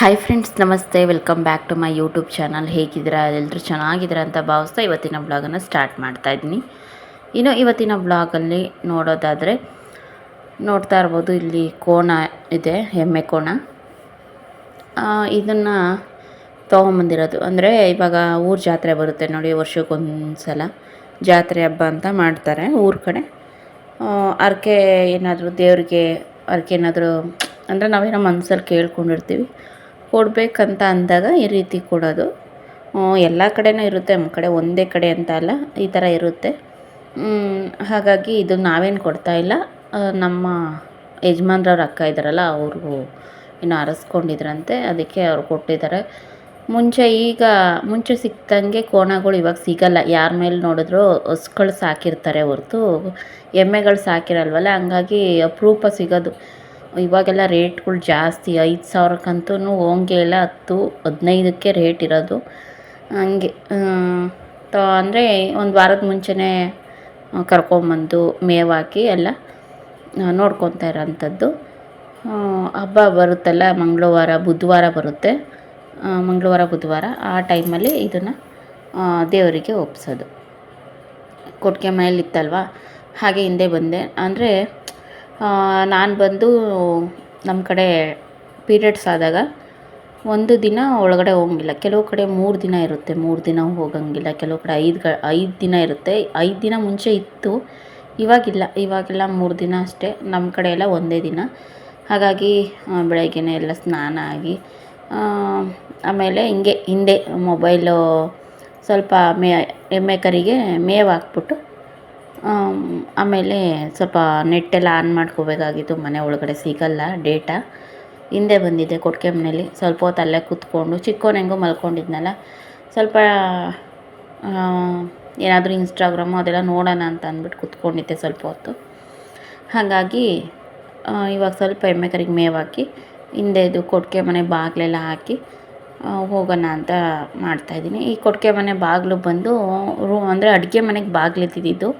Hi friends ನಮಸ್ತೆ. Welcome back to my YouTube channel ಹೇಗಿದ್ದೀರಾ? ಎಲ್ಲರೂ ಚೆನ್ನಾಗಿದ್ದೀರಾ ಅಂತ ಭಾವಿಸ್ತಾ ಇವತ್ತಿನ ಬ್ಲಾಗನ್ನು ಸ್ಟಾರ್ಟ್ ಮಾಡ್ತಾ ಇದ್ದೀನಿ. ಇನ್ನು ಇವತ್ತಿನ ಬ್ಲಾಗಲ್ಲಿ ನೋಡೋದಾದರೆ, ನೋಡ್ತಾ ಇರ್ಬೋದು, ಇಲ್ಲಿ ಕೋಣ ಇದೆ, ಎಮ್ಮೆ ಕೋಣ. ಇದನ್ನು ತೊಗೊಂಬಂದಿರೋದು. ಅಂದರೆ ಇವಾಗ ಊರು ಜಾತ್ರೆ ಬರುತ್ತೆ ನೋಡಿ, ವರ್ಷಕ್ಕೊಂದ್ಸಲ ಜಾತ್ರೆ ಹಬ್ಬ ಅಂತ ಮಾಡ್ತಾರೆ ಊರ ಕಡೆ. ಅರ್ಕೆ ಏನಾದರೂ ದೇವರಿಗೆ, ಅರ್ಕೆ ಏನಾದರೂ, ಅಂದರೆ ನಾವೇನೋ ಮನಸ್ಸಲ್ಲಿ ಕೇಳ್ಕೊಂಡಿರ್ತೀವಿ. ಕೊಡಬೇಕಂತ ಅಂದಾಗ ಈ ರೀತಿ ಕೊಡೋದು. ಎಲ್ಲ ಕಡೆನೂ ಇರುತ್ತೆ, ನಮ್ಮ ಕಡೆ ಒಂದೇ ಕಡೆ ಅಂತ ಅಲ್ಲ, ಈ ಥರ ಇರುತ್ತೆ. ಹಾಗಾಗಿ ಇದು ನಾವೇನು ಕೊಡ್ತಾ ಇಲ್ಲ. ನಮ್ಮ ಯಜಮಾನ್ರವ್ರ ಅಕ್ಕ ಇದ್ದಾರಲ್ಲ ಅವ್ರಿಗೂ ಇನ್ನು ಅರಸ್ಕೊಂಡಿದ್ರಂತೆ, ಅದಕ್ಕೆ ಅವ್ರು ಕೊಟ್ಟಿದ್ದಾರೆ. ಮುಂಚೆ ಈಗ, ಮುಂಚೆ ಸಿಕ್ತಂಗೆ ಕೋಣಗಳು ಇವಾಗ ಸಿಗಲ್ಲ. ಯಾರ ಮೇಲೆ ನೋಡಿದ್ರು ಹಸ್ಗಳು ಸಾಕಿರ್ತಾರೆ ಹೊರತು, ಎಮ್ಮೆಗಳು ಸಾಕಿರಲ್ವಲ್ಲ, ಹಂಗಾಗಿ ಅಪರೂಪ ಸಿಗೋದು. ಇವಾಗೆಲ್ಲ ರೇಟ್ಗಳು ಜಾಸ್ತಿ, ಐದು ಸಾವಿರಕ್ಕಂತೂ ಹೋಂಗೆ ಇಲ್ಲ ಹತ್ತು, ಹದಿನೈದಕ್ಕೆ ರೇಟ್ ಇರೋದು. ಹಂಗೆ ತ, ಅಂದರೆ ಒಂದು ವಾರದ ಮುಂಚೆನೇ ಕರ್ಕೊಂಬಂದು ಮೇವಾಕಿ ಎಲ್ಲ ನೋಡ್ಕೊತಾ ಇರೋಂಥದ್ದು. ಹಬ್ಬ ಬರುತ್ತಲ್ಲ, ಮಂಗಳವಾರ, ಬುಧವಾರ ಬರುತ್ತೆ. ಮಂಗಳವಾರ, ಬುಧವಾರ, ಆ ಟೈಮಲ್ಲಿ ಇದನ್ನು ದೇವರಿಗೆ ಒಪ್ಸೋದು. ಕೊಟ್ಟಿಗೆ ಮನೇಲಿ ಇತ್ತಲ್ವ ಹಾಗೆ ಹಿಂದೆ ಬಂದೆ. ಅಂದರೆ ನಾನು ಬಂದು ನಮ್ಮ ಕಡೆ ಪೀರಿಯಡ್ಸ್ ಆದಾಗ ಒಂದು ದಿನ ಒಳಗಡೆ ಹೋಗಂಗಿಲ್ಲ ಕೆಲವು ಕಡೆ ಮೂರು ದಿನ ಇರುತ್ತೆ. ಮೂರು ದಿನ ಹೋಗಂಗಿಲ್ಲ. ಕೆಲವು ಕಡೆ ಐದು ಗ, ಐದು ದಿನ ಇರುತ್ತೆ. ಐದು ದಿನ ಮುಂಚೆ ಇತ್ತು. ಇವಾಗಿಲ್ಲ. ಇವಾಗೆಲ್ಲ ಮೂರು ದಿನ ಅಷ್ಟೇ. ನಮ್ಮ ಕಡೆ ಎಲ್ಲ ಒಂದೇ ದಿನ. ಹಾಗಾಗಿ ಬೆಳಗ್ಗೆನೇ ಎಲ್ಲ ಸ್ನಾನ ಆಗಿ ಆಮೇಲೆ ಹಿಂಗೆ, ಹಿಂದೆ ಮೊಬೈಲು ಸ್ವಲ್ಪ ಮೇ, ಎಮ್ಮೆ ಕರಿಗೆ ಮೇವು ಹಾಕ್ಬಿಟ್ಟು ಆಮೇಲೆ ಸ್ವಲ್ಪ ನೆಟ್ಟೆಲ್ಲ ಆನ್ ಮಾಡ್ಕೋಬೇಕಾಗಿತ್ತು, ಮನೆ ಒಳಗಡೆ ಸಿಗಲ್ಲ ಡೇಟಾ. ಹಿಂದೆ ಬಂದಿದ್ದೆ ಕೊಟ್ಟಿಗೆ ಮನೇಲಿ, ಸ್ವಲ್ಪ ಹೊತ್ತು ಅಲ್ಲೇ ಕೂತ್ಕೊಂಡು ಚಿಕ್ಕವನು ಹೆಂಗೋ ಮಲ್ಕೊಂಡಿದ್ನಲ್ಲ, ಸ್ವಲ್ಪ ಏನಾದರೂ ಇನ್ಸ್ಟಾಗ್ರಾಮು ಅದೆಲ್ಲ ನೋಡೋಣ ಅಂತ ಅಂದ್ಬಿಟ್ಟು ಕೂತ್ಕೊಂಡಿದ್ದೆ ಸ್ವಲ್ಪ ಹೊತ್ತು. ಹಾಗಾಗಿ ಇವಾಗ ಸ್ವಲ್ಪ ಎಮ್ಮೆ ಕರಿಗೆ ಮೇವು ಹಾಕಿ ಹಿಂದೆದು ಕೊಟ್ಟಿಗೆ ಮನೆ ಬಾಗಿಲೆಲ್ಲ ಹಾಕಿ ಹೋಗೋಣ ಅಂತ ಮಾಡ್ತಾಯಿದ್ದೀನಿ ಈ ಕೊಟ್ಟಿಗೆ ಮನೆ ಬಾಗಿಲು ಬಂದು, ರೂ, ಅಂದರೆ ಅಡುಗೆ ಮನೆಗೆ ಬಾಗಿಲಿದ್ದಿದ್ದು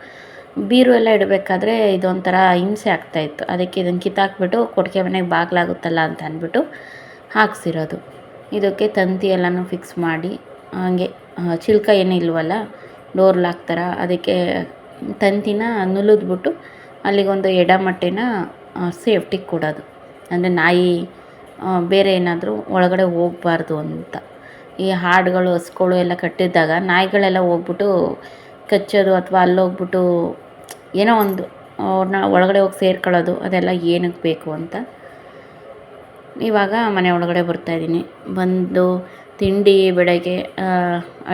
ಬೀರು ಎಲ್ಲ ಇಡಬೇಕಾದ್ರೆ ಇದೊಂಥರ ಹಿಂಸೆ ಆಗ್ತಾಯಿತ್ತು ಅದಕ್ಕೆ ಇದನ್ನು ಕಿತ್ತಾಕ್ಬಿಟ್ಟು ಕೊಟ್ಟಿಗೆ ಮನೆಗೆ ಬಾಗಿಲಾಗುತ್ತಲ್ಲ ಅಂತ ಅಂದ್ಬಿಟ್ಟು ಹಾಕ್ಸಿರೋದು. ಇದಕ್ಕೆ ತಂತಿ ಎಲ್ಲನೂ ಫಿಕ್ಸ್ ಮಾಡಿ, ಹಾಗೆ ಚಿಲ್ಕ ಏನಿಲ್ವಲ್ಲ ಡೋರ್ ಲಾಕ್ ಥರ ಅದಕ್ಕೆ ತಂತಿನ ನುಲಿದ್ಬಿಟ್ಟು ಅಲ್ಲಿಗೊಂದು ಎಡಮಟ್ಟೆನ ಸೇಫ್ಟಿಗೆ ಕೊಡೋದು. ಅಂದರೆ ನಾಯಿ ಬೇರೆ ಏನಾದರೂ ಒಳಗಡೆ ಹೋಗಬಾರ್ದು ಅಂತ. ಈ ಹಾಡುಗಳು ಹಸ್ಗಳು ಎಲ್ಲ ಕಟ್ಟಿದ್ದಾಗ ನಾಯಿಗಳೆಲ್ಲ ಹೋಗ್ಬಿಟ್ಟು ಕಚ್ಚೋದು ಅಥವಾ ಅಲ್ಲೋಗ್ಬಿಟ್ಟು ಏನೋ ಒಂದು ಅವ್ರನ್ನ ಒಳಗಡೆ ಹೋಗಿ ಸೇರ್ಕೊಳ್ಳೋದು, ಅದೆಲ್ಲ ಏನಕ್ಕೆ ಬೇಕು ಅಂತ. ಇವಾಗ ಮನೆ ಒಳಗಡೆ ಬರ್ತಾಯಿದ್ದೀನಿ ಬಂದು ತಿಂಡಿ ಬೆಳಗ್ಗೆ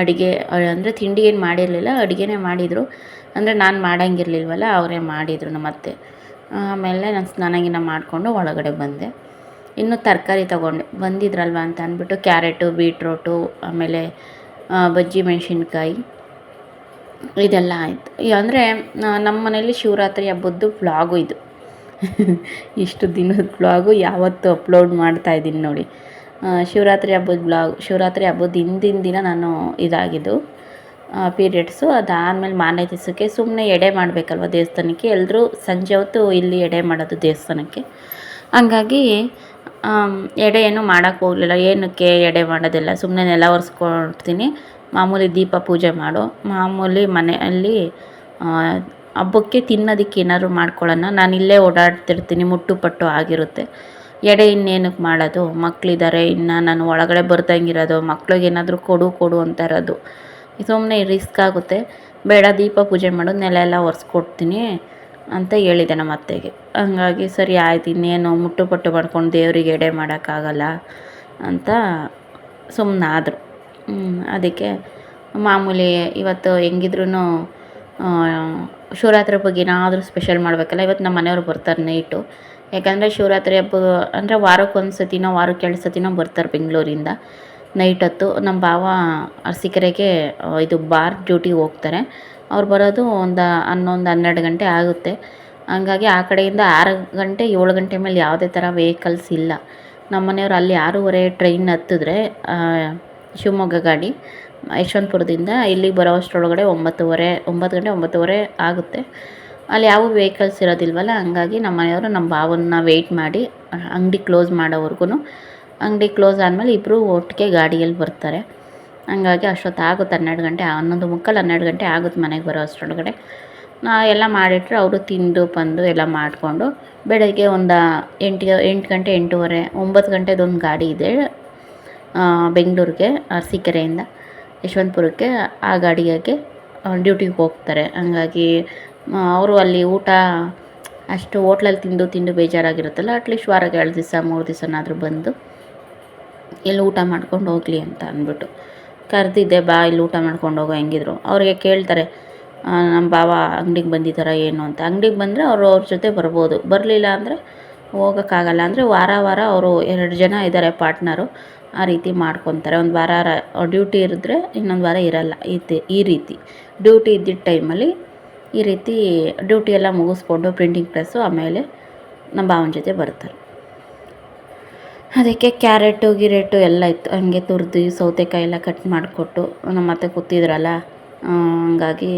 ಅಡುಗೆ ಅಂದರೆ ತಿಂಡಿ ಏನು ಮಾಡಿರಲಿಲ್ಲ, ಅಡುಗೆನೇ ಮಾಡಿದರು. ಅಂದರೆ ನಾನು ಮಾಡಂಗಿರ್ಲಿಲ್ವಲ್ಲ, ಅವರೇ ಮಾಡಿದರು ನಮ್ಮ ಅತ್ತೆ. ಆಮೇಲೆ ನಾನು ಸ್ನಾನ ಗಿನ ಮಾಡಿಕೊಂಡು ಒಳಗಡೆ ಬಂದೆ. ಇನ್ನು ತರಕಾರಿ ತೊಗೊಂಡೆ. ಬಂದಿದ್ರಲ್ವ ಅಂತ ಅಂದ್ಬಿಟ್ಟು ಕ್ಯಾರೆಟು, ಬೀಟ್ರೋಟು, ಆಮೇಲೆ ಬಜ್ಜಿ ಮೆಣಸಿನ್ಕಾಯಿ. ಇದೆಲ್ಲ ಆಯಿತು. ಅಂದರೆ ನಮ್ಮ ಮನೇಲಿ ಶಿವರಾತ್ರಿ ಹಬ್ಬದ್ದು ವ್ಲಾಗು ಇದು. ಇಷ್ಟು ದಿನದ ವ್ಲಾಗು ಯಾವತ್ತು ಅಪ್ಲೋಡ್ ಮಾಡ್ತಾ ಇದ್ದೀನಿ ನೋಡಿ. ಶಿವರಾತ್ರಿ ಹಬ್ಬದ ವ್ಲಾಗ್ ಶಿವರಾತ್ರಿ ಹಬ್ಬದ ಹಿಂದಿನ ದಿನ ನಾನು ಇದಾಗಿದ್ದು ಪೀರಿಯಡ್ಸು ಅದಾದಮೇಲೆ ಮಾರನೇ ದಿವಸಕ್ಕೆ ಸುಮ್ಮನೆ ಎಡೆ ಮಾಡಬೇಕಲ್ವ ದೇವಸ್ಥಾನಕ್ಕೆ? ಎಲ್ಲರೂ ಸಂಜೆ ಹೊತ್ತು ಇಲ್ಲಿ ಎಡೆ ಮಾಡೋದು ದೇವಸ್ಥಾನಕ್ಕೆ. ಹಂಗಾಗಿ ಎಡೆ ಏನು ಮಾಡೋಕ್ಕೆ ಹೋಗಲಿಲ್ಲ. ಏನಕ್ಕೆ ಎಡೆ ಮಾಡೋದಿಲ್ಲ ಸುಮ್ಮನೆ ನೆಲ ಒರೆಸ್ಕೊಳ್ತೀನಿ. ಮಾಮೂಲಿ ದೀಪ ಪೂಜೆ ಮಾಡು. ಮಾಮೂಲಿ ಮನೆಯಲ್ಲಿ ಹಬ್ಬಕ್ಕೆ ತಿನ್ನೋದಕ್ಕೆ ಏನಾದ್ರು ಮಾಡ್ಕೊಳ್ಳೋಣ. ನಾನು ಇಲ್ಲೇ ಓಡಾಡ್ತಿರ್ತೀನಿ, ಮುಟ್ಟು ಪಟ್ಟು ಆಗಿರುತ್ತೆ. ಎಡೆ ಇನ್ನೇನಕ್ಕೆ ಮಾಡೋದು? ಮಕ್ಕಳಿದ್ದಾರೆ ಇನ್ನು ನಾನು ಒಳಗಡೆ ಬರ್ದಂಗಿರೋದು, ಮಕ್ಳಿಗೆ ಏನಾದರೂ ಕೊಡು ಕೊಡು ಅಂತ ಇರೋದು. ಸುಮ್ಮನೆ ರಿಸ್ಕ್ ಆಗುತ್ತೆ. ಬೇಡ, ದೀಪ ಪೂಜೆ ಮಾಡು, ನೆಲ ಎಲ್ಲ ಒರೆಸ್ಕೊಡ್ತೀನಿ ಅಂತ ಹೇಳಿದೆ ನಮ್ಮ ಅತ್ತೆಗೆ. ಹಂಗಾಗಿ ಸರಿ ಆಯ್ತು, ಇನ್ನೇನು ಮುಟ್ಟು ಪಟ್ಟು ಮಾಡ್ಕೊಂಡು ದೇವರಿಗೆ ಎಡೆ ಮಾಡೋಕ್ಕಾಗಲ್ಲ ಅಂತ ಸುಮ್ಮನಾದ್ರು ಅದಕ್ಕೆ ಮಾಮೂಲಿ ಇವತ್ತು ಹೆಂಗಿದ್ರೂ ಶಿವರಾತ್ರಿ ಹಬ್ಬಕ್ಕೆ ಏನಾದರೂ ಸ್ಪೆಷಲ್ ಮಾಡಬೇಕಲ್ಲ, ಇವತ್ತು ನಮ್ಮ ಮನೆಯವ್ರು ಬರ್ತಾರೆ ನೈಟು ಯಾಕಂದರೆ ಶಿವರಾತ್ರಿ ಹಬ್ಬ ಅಂದರೆ ವಾರಕ್ಕೆ ಒಂದು ಸತಿನೋ, ವಾರಕ್ಕೆ ಎರಡು ಸತಿನೋ ಬರ್ತಾರೆ ಬೆಂಗಳೂರಿಂದ. ನೈಟ್ ಹೊತ್ತು ನಮ್ಮ ಭಾವ ಅರಸೀಕೆರೆಗೆ ಇದು ಬಾರ್ ಡ್ಯೂಟಿಗೆ ಹೋಗ್ತಾರೆ. ಅವ್ರು ಬರೋದು ಒಂದು ಹನ್ನೊಂದು ಹನ್ನೆರಡು ಗಂಟೆ ಆಗುತ್ತೆ. ಹಂಗಾಗಿ ಆ ಕಡೆಯಿಂದ ಆರು ಗಂಟೆ, ಏಳು ಗಂಟೆ ಮೇಲೆ ಯಾವುದೇ ಥರ ವೆಹಿಕಲ್ಸ್ ಇಲ್ಲ. ನಮ್ಮ ಮನೆಯವ್ರು ಅಲ್ಲಿ ಆರೂವರೆ ಟ್ರೈನ್ ಹತ್ತಿದ್ರೆ ಶಿವಮೊಗ್ಗ ಗಾಡಿ, ಯಶವಂತಪುರದಿಂದ ಇಲ್ಲಿಗೆ ಬರೋ ಅಷ್ಟರೊಳಗಡೆ ಒಂಬತ್ತುವರೆ, ಒಂಬತ್ತು ಗಂಟೆ ಒಂಬತ್ತುವರೆ ಆಗುತ್ತೆ. ಅಲ್ಲಿ ಯಾವ ವೆಹಿಕಲ್ಸ್ ಇರೋದಿಲ್ವಲ್ಲ, ಹಂಗಾಗಿ ನಮ್ಮ ಮನೆಯವರು ನಮ್ಮ ಭಾವನ ವೆಯ್ಟ್ ಮಾಡಿ, ಅಂಗಡಿ ಕ್ಲೋಸ್ ಮಾಡೋವರೆಗೂ ಅಂಗಡಿ ಕ್ಲೋಸ್ ಆದಮೇಲೆ ಇಬ್ಬರು ಒಟ್ಟಿಗೆ ಗಾಡಿಯಲ್ಲಿ ಬರ್ತಾರೆ. ಹಂಗಾಗಿ ಅಷ್ಟೊತ್ತು ಆಗುತ್ತೆ, ಹನ್ನೆರಡು ಗಂಟೆ, ಹನ್ನೊಂದು ಮುಕ್ಕಾಲು ಹನ್ನೆರಡು ಗಂಟೆ ಆಗುತ್ತೆ ಮನೆಗೆ ಬರೋ ಅಷ್ಟರೊಳಗಡೆ. ಎಲ್ಲ ಮಾಡಿಟ್ರೆ, ಅವರು ತಿಂದು, ಬಂದು ಎಲ್ಲ ಮಾಡಿಕೊಂಡು ಬೆಳಗ್ಗೆ ಒಂದು ಎಂಟು ಎಂಟು ಗಂಟೆ, ಎಂಟೂವರೆ, ಒಂಬತ್ತು ಗಂಟೆದೊಂದು ಗಾಡಿ ಇದೆ. ಬೆಂಗಳೂರಿಗೆ ಅರಸೀಕೆರೆಯಿಂದ ಯಶವಂತಪುರಕ್ಕೆ ಆ ಗಾಡಿಯಾಗೆ ಡ್ಯೂಟಿಗೆ ಹೋಗ್ತಾರೆ. ಹಂಗಾಗಿ ಅವರು ಅಲ್ಲಿ ಊಟ, ಅಷ್ಟು ಹೋಟ್ಲಲ್ಲಿ ತಿಂದು ತಿಂದು ಬೇಜಾರಾಗಿರುತ್ತಲ್ಲ ಅಟ್ಲೀಸ್ಟ್ ವಾರಕ್ಕೆ ಎರಡು ದಿವಸ, ಮೂರು ದಿವಸನಾದರೂ ಬಂದು, ಇಲ್ಲಿ ಊಟ ಮಾಡ್ಕೊಂಡು ಹೋಗಲಿ ಅಂತ ಅಂದ್ಬಿಟ್ಟು ಕರೆದಿದ್ದೆ, ಬಾ, ಇಲ್ಲಿ ಊಟ ಮಾಡ್ಕೊಂಡು ಹೋಗೋ, ಹೆಂಗಿದ್ರು. ಅವ್ರಿಗೆ ಕೇಳ್ತಾರೆ ನಮ್ಮ ಬಾವ ಅಂಗಡಿಗೆ ಬಂದಿದ್ದಾರ, ಏನು? ಅಂತ. ಅಂಗಡಿಗೆ ಬಂದರೆ ಅವರು ಅವ್ರ ಜೊತೆ ಬರ್ಬೋದು. ಬರಲಿಲ್ಲ ಅಂದರೆ ಹೋಗೋಕ್ಕಾಗಲ್ಲ. ಅಂದರೆ ವಾರ ವಾರ ಅವರು ಎರಡು ಜನ ಇದ್ದಾರೆ, ಪಾರ್ಟ್ನರು. ಆ ರೀತಿ ಮಾಡ್ಕೊತಾರೆ. ಒಂದು ವಾರ ಡ್ಯೂಟಿ ಇರಿದ್ರೆ ಇನ್ನೊಂದು ವಾರ ಇರಲ್ಲ. ಈ ರೀತಿ. ಡ್ಯೂಟಿ ಇದ್ದಿದ್ದ ಟೈಮಲ್ಲಿ ಈ ರೀತಿ ಡ್ಯೂಟಿ ಎಲ್ಲ ಮುಗಿಸ್ಕೊಂಡು ಪ್ರಿಂಟಿಂಗ್ ಪ್ರೆಸ್ಸು ಆಮೇಲೆ ನಮ್ಮ ಭಾವನ ಜೊತೆ ಬರ್ತಾರೆ. ಅದಕ್ಕೆ ಕ್ಯಾರೆಟು, ಗಿರೆಟು ಎಲ್ಲ ಇತ್ತು. ಹಂಗೆ ತುರಿದು ಸೌತೆಕಾಯಿ ಎಲ್ಲ ಕಟ್ ಮಾಡಿಕೊಟ್ಟು ನಮ್ಮ ಅತ್ತೆ ಕೂತಿದ್ರಲ್ಲ ಹಂಗಾಗಿ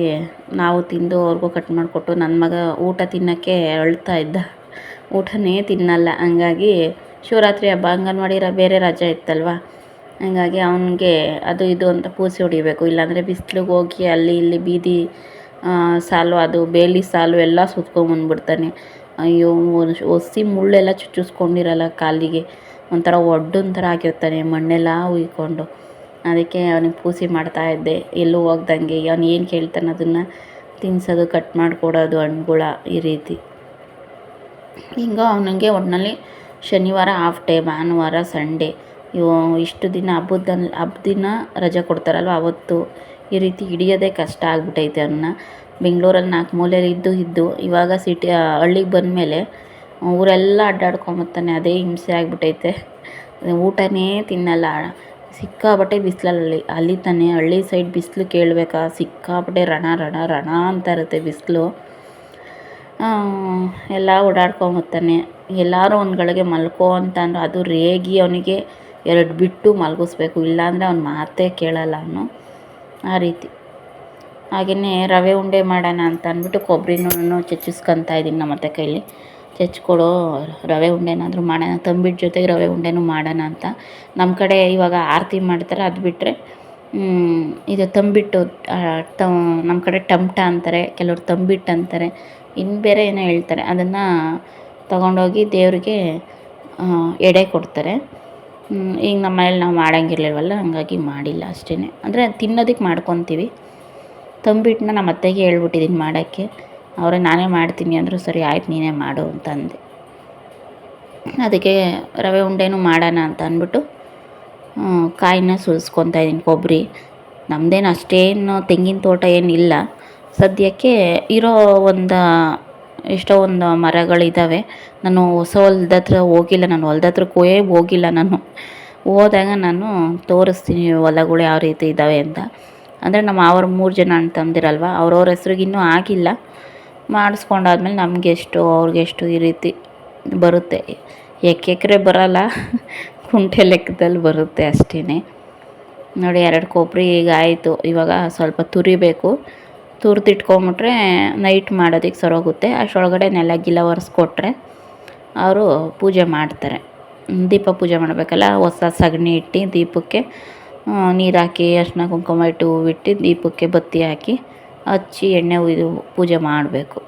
ನಾವು ತಿಂದು ಅವ್ರಿಗೂ ಕಟ್ ಮಾಡಿಕೊಟ್ಟು ನನ್ನ ಮಗ ಊಟ ತಿನ್ನೋಕ್ಕೆ ಅಳ್ತಾ ಇದ್ದ. ಊಟನೇ ತಿನ್ನಲ್ಲ. ಹಂಗಾಗಿ ಶಿವರಾತ್ರಿ ಹಬ್ಬ, ಅಂಗನವಾಡಿ ಬೇರೆ ರಜೆ ಇತ್ತಲ್ವ? ಹಂಗಾಗಿ ಅವನಿಗೆ ಅದು ಇದು ಅಂತ ಪೂಸಿ ಹೊಡಿಬೇಕು. ಇಲ್ಲಾಂದರೆ ಬಿಸ್ಲಿಗೆ ಹೋಗಿ ಅಲ್ಲಿ ಇಲ್ಲಿ ಬೀದಿ ಸಾಲು, ಅದು ಬೇಲಿ ಸಾಲು ಎಲ್ಲ ಸುತ್ಕೊಂಬಂದ್ಬಿಡ್ತಾನೆ ಅಯ್ಯೋ, ಒಸಿ ಮುಳ್ಳೆಲ್ಲ ಚುಚ್ಚಿಸ್ಕೊಂಡಿರಲ್ಲ ಕಾಲಿಗೆ. ಒಂಥರ ಒಡ್ಡೊಂಥರ ಥರ ಆಗಿರ್ತಾನೆ, ಮಣ್ಣೆಲ್ಲ ಉಯ್ಕೊಂಡು. ಅದಕ್ಕೆ ಅವನಿಗೆ ಪೂಸಿ ಮಾಡ್ತಾಯಿದ್ದೆ ಎಲ್ಲೂ ಹೋಗ್ದಂಗೆ. ಅವನು ಏನು ಕೇಳ್ತಾನೆ ಅದನ್ನು? ತಿನ್ನಿಸೋದು ಕಟ್ ಮಾಡಿಕೊಡೋದು, ಹಣ್ಗಳ ಈ ರೀತಿ. ಹಿಂಗೆ, ಅವನಿಗೆ ಒಟ್ಟಿನಲ್ಲಿ ಶನಿವಾರ ಹಾಫ್ ಡೇ ಭಾನುವಾರ ಸಂಡೇ ಇವು ಇಷ್ಟು ದಿನ ಹಬ್ಬದ ಹಬ್ಬ ದಿನ ರಜೆ ಕೊಡ್ತಾರಲ್ವ ಅವತ್ತು? ಈ ರೀತಿ ಹಿಡಿಯೋದೇ ಕಷ್ಟ ಆಗ್ಬಿಟ್ಟೈತೆ ಅವನ್ನ ಬೆಂಗಳೂರಲ್ಲಿ ನಾಲ್ಕು ಮೂಲೆಯಲ್ಲಿ ಇದ್ದು ಇದ್ದು, ಇವಾಗ ಸಿಟಿ ಹಳ್ಳಿಗೆ ಬಂದಮೇಲೆ ಊರೆಲ್ಲ ಅಡ್ಡಾಡ್ಕೊಂಬರ್ತಾನೆ ಅದೇ ಹಿಂಸೆ ಆಗಿಬಿಟ್ಟೈತೆ ಊಟನೇ ತಿನ್ನಲ್ಲ. ಸಿಕ್ಕಾಪಟ್ಟೆ ಬಿಸಿಲಲ್ಲಿ ಅಲ್ಲಿ ತಾನೇ, ಹಳ್ಳಿ ಸೈಡ್ ಬಿಸಿಲು ಕೇಳಬೇಕಾ? ಸಿಕ್ಕಾಪಟ್ಟೆ ರಣ ರಣ ರಣ ಅಂತ ಇರುತ್ತೆ ಬಿಸಿಲು. ಎಲ್ಲ ಓಡಾಡ್ಕೊಂಬರ್ತಾನೆ ಎಲ್ಲರೂ ಒಂದು ಗಳಿಗೆ ಮಲ್ಕೋ ಅಂತ ಅಂದ್ರೆ ಅದು ರೇಗಿ ಅವನಿಗೆ ಎರಡು ಬಿಟ್ಟು ಮಲಗಿಸ್ಬೇಕು. ಇಲ್ಲಾಂದರೆ ಅವ್ನ ಮಾತೇ ಕೇಳಲ್ಲ ಅವನು. ಆ ರೀತಿ. ಹಾಗೆಯೇ ರವೆ ಉಂಡೆ ಮಾಡೋಣ ಅಂತ ಅಂದ್ಬಿಟ್ಟು ಕೊಬ್ಬರಿನೂ ಚಚ್ಚಿಸ್ಕೊತಾ ಇದ್ದೀನಿ ನಮ್ಮ ಅತ್ತೆ ಕೈಲಿ. ಚಚ್ಕೊಡೋ ರವೆ ಉಂಡೆನಾದರೂ ಮಾಡೋಣ ತಂಬಿಟ್ಟು ಜೊತೆಗೆ ರವೆ ಉಂಡೆನೂ ಮಾಡೋಣ ಅಂತ. ನಮ್ಮ ಕಡೆ ಇವಾಗ ಆರತಿ ಮಾಡ್ತಾರೆ, ಅದು ಬಿಟ್ಟರೆ ಇದು ತಂಬಿಟ್ಟು ತ, ನಮ್ಮ ಕಡೆ ಟಮ್ಟ ಅಂತಾರೆ, ಕೆಲವ್ರು ತಂಬಿಟ್ಟು ಅಂತಾರೆ ಇನ್ನು ಬೇರೆ ಏನೋ ಹೇಳ್ತಾರೆ. ಅದನ್ನು ತಗೊಂಡೋಗಿ ದೇವರಿಗೆ ಎಡೆ ಕೊಡ್ತಾರೆ. ಈಗ ನಮ್ಮ ಮನೇಲಿ ನಾವು ಮಾಡೋಂಗಿರ್ಲಿಲ್ವಲ್ಲ, ಹಾಗಾಗಿ ಮಾಡಿಲ್ಲ ಅಷ್ಟೇ ಅಂದರೆ ತಿನ್ನೋದಕ್ಕೆ ಮಾಡ್ಕೊತೀವಿ. ತಂಬಿಟ್ಟನ್ನ ನಮ್ಮ ಅತ್ತೆಗೆ ಹೇಳ್ಬಿಟ್ಟಿದ್ದೀನಿ ಮಾಡೋಕ್ಕೆ. ಅವರೇ, ನಾನೇ ಮಾಡ್ತೀನಿ ಅಂದರು ಸರಿ, ಆಯ್ತು, ನೀನೇ ಮಾಡು ಅಂತ ಅಂದೆ ಅದಕ್ಕೆ ರವೆ ಉಂಡೆನೂ ಮಾಡೋಣ ಅಂತ ಅಂದ್ಬಿಟ್ಟು ಕಾಯಿನ ಸುಲಿಸ್ಕೊತಾ ಇದ್ದೀನಿ ಕೊಬ್ಬರಿ. ನಮ್ಮದೇನು ಅಷ್ಟೇನು ತೆಂಗಿನ ತೋಟ ಏನಿಲ್ಲ. ಸದ್ಯಕ್ಕೆ ಇರೋ ಒಂದು ಎಷ್ಟೋ ಒಂದು ಮರಗಳಿದ್ದಾವೆ ನಾನು ಹೊಸ ಹೊಲ್ದ ಹತ್ರ ಹೋಗಿಲ್ಲ. ನಾನು ಹೊಲ್ದ ಹತ್ರಕ್ಕೇ ಹೋಗಿಲ್ಲ ನಾನು. ಹೋದಾಗ ನಾನು ತೋರಿಸ್ತೀನಿ ಹೊಲಗಳು ಯಾವ ರೀತಿ ಇದ್ದಾವೆ ಅಂತ. ಅಂದರೆ ನಮ್ಮ ಅವ್ರ ಮೂರು ಜನ ಅಣ್ಣ ತಂದಿರಲ್ವ ಅವ್ರವ್ರ ಹೆಸ್ರಿಗೆ ಇನ್ನೂ ಆಗಿಲ್ಲ. ಮಾಡಿಸ್ಕೊಂಡಾದ್ಮೇಲೆ ನಮಗೆಷ್ಟು ಅವ್ರಿಗೆಷ್ಟು ಈ ರೀತಿ ಬರುತ್ತೆ. ಎಕ್ರೆ ಬರಲ್ಲ. ಕುಂಟೆ ಲೆಕ್ಕದಲ್ಲಿ ಬರುತ್ತೆ ಅಷ್ಟೇ ನೋಡಿ, ಎರಡು ಕೊಬ್ಬರಿ ಈಗ ಆಯಿತು. ಇವಾಗ ಸ್ವಲ್ಪ ತುರಿಬೇಕು. ತುರಿದಿಟ್ಕೊಂಬಿಟ್ರೆ ನೈಟ್ ಮಾಡೋದಕ್ಕೆ ಸರೋಗುತ್ತೆ. ಅಷ್ಟರೊಳಗಡೆ ನೆಲ ಗಿಲ ಒರೆಸ್ಕೊಟ್ರೆ ಅವರು ಪೂಜೆ ಮಾಡ್ತಾರೆ. ದೀಪ ಪೂಜೆ ಮಾಡಬೇಕಲ್ಲ, ಹೊಸ ಸಗಣಿ ಇಟ್ಟು ದೀಪಕ್ಕೆ ನೀರು ಹಾಕಿ, ಅರ್ಶಿನ ಕುಂಕುಮ ಇಟ್ಟು ಹೂವಿಟ್ಟು ದೀಪಕ್ಕೆ ಬತ್ತಿ ಹಾಕಿ ಹಚ್ಚಿ ಎಣ್ಣೆ ಇದು ಪೂಜೆ ಮಾಡಬೇಕು.